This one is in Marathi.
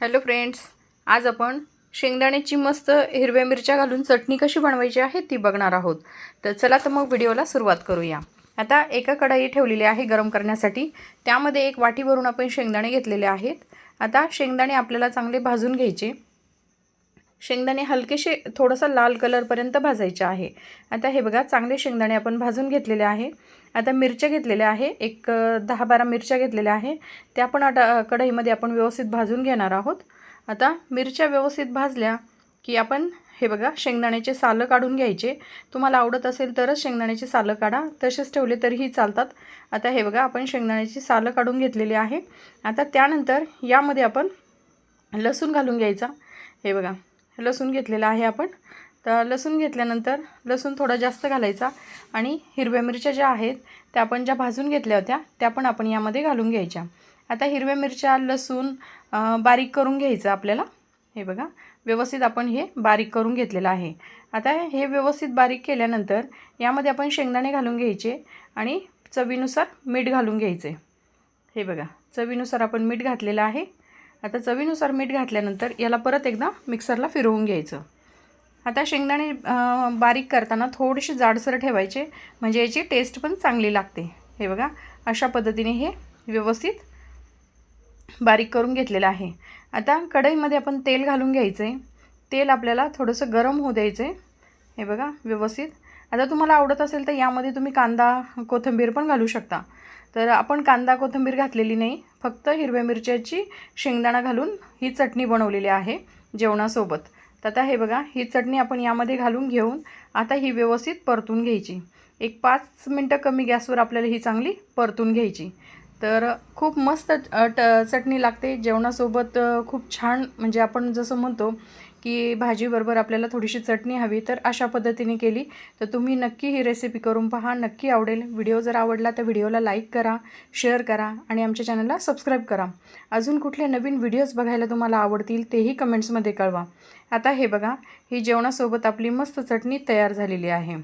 हॅलो फ्रेंड्स आज आपण शेंगदाण्याची मस्त हिरव्या मिरच्या घालून चटणी कशी बनवायची आहे ती बघणार आहोत. तर चला तर मग व्हिडिओला सुरुवात करूया. आता एका कढाई ठेवलेली आहे गरम करण्यासाठी. त्यामध्ये एक वाटी भरून आपण शेंगदाणे घेतलेले आहेत. आता शेंगदाणे आपल्याला चांगले भाजून घ्यायचे. शेंगदाणे हलकेसे थोडंसं लाल कलरपर्यंत भाजायचे आहे. आता हे बघा चांगले शेंगदाणे आपण भाजून घेतलेले आहे. आता मिरच्या घेतलेल्या आहे. एक दहा बारा मिरच्या घेतलेल्या आहे. त्या पण आता कढईमध्ये आपण व्यवस्थित भाजून घेणार आहोत. आता मिरच्या व्यवस्थित भाजल्या की आपण हे बघा शेंगदाण्याचे सालं काढून घ्यायचे. तुम्हाला आवडत असेल तरच शेंगदाण्याची सालं काढा. तसेच ठेवले तरीही चालतात. आता हे बघा आपण शेंगदाण्याची सालं काढून घेतलेली आहे. आता त्यानंतर यामध्ये आपण लसूण घालून घ्यायचा. हे बघा. लसूण घेतलेला आहे आपण. तर लसूण घेतल्यानंतर लसूण थोडा जास्त घालायचा आणि हिरव्या मिरच्या ज्या आहेत त्या आपण ज्या भाजून घेतल्या होत्या त्या पण आपण यामध्ये घालून घ्यायच्या. आता हिरव्या मिरच्या लसूण बारीक करून घ्यायचं आपल्याला. हे बघा व्यवस्थित आपण हे बारीक करून घेतलेलं आहे. आता हे व्यवस्थित बारीक केल्यानंतर यामध्ये आपण शेंगदाणे घालून घ्यायचे आणि चवीनुसार मीठ घालून घ्यायचे. हे बघा चवीनुसार आपण मीठ घातलेलं आहे. आता चवीनुसार मीठ घातल्यानंतर याला परत एकदा मिक्सरला फिरवून घ्यायचं. आता शेंगदाणे बारीक करताना थोडेसे जाडसर ठेवायचे म्हणजे याची टेस्ट पण चांगली लागते. हे बघा अशा पद्धतीने हे व्यवस्थित बारीक करून घेतलेलं आहे. आता कढईमध्ये आपण तेल घालून घ्यायचं आहे तेल आपल्याला थोडंसं गरम होऊ द्यायचं आहे हे बघा व्यवस्थित. आता तुम्हाला आवडत असेल तर यामध्ये तुम्ही कांदा कोथिंबीर पण घालू शकता. तर आपण कांदा कोथिंबीर घातलेली नाही. फक्त हिरव्या मिरच्याची शेंगदाणा घालून ही चटणी बनवलेली आहे जेवणासोबत. तर आता हे बघा ही चटणी आपण यामध्ये घालून घेऊन आता ही व्यवस्थित परतून घ्यायची. एक पाच मिनटं कमी गॅसवर आपल्याला ही चांगली परतून घ्यायची. तर खूप मस्त ट चटणी लागते. जेवणासोबत खूप छान म्हणजे आपण जसं म्हणतो की भाजीबरोबर आपल्याला थोडीशी चटणी हवी तर अशा पद्धतीने केली. तर तुम्ही नक्की ही रेसिपी करून पहा नक्की आवडेल. व्हिडिओ जर आवडला तर व्हिडिओला लाईक करा शेअर करा आणि आमच्या चॅनलला सबस्क्राईब करा. अजून कुठले नवीन व्हिडिओज बघायला तुम्हाला आवडतील तेही कमेंट्समध्ये कळवा. आता हे बघा ही जेवणासोबत आपली मस्त चटणी तयार झालेली आहे.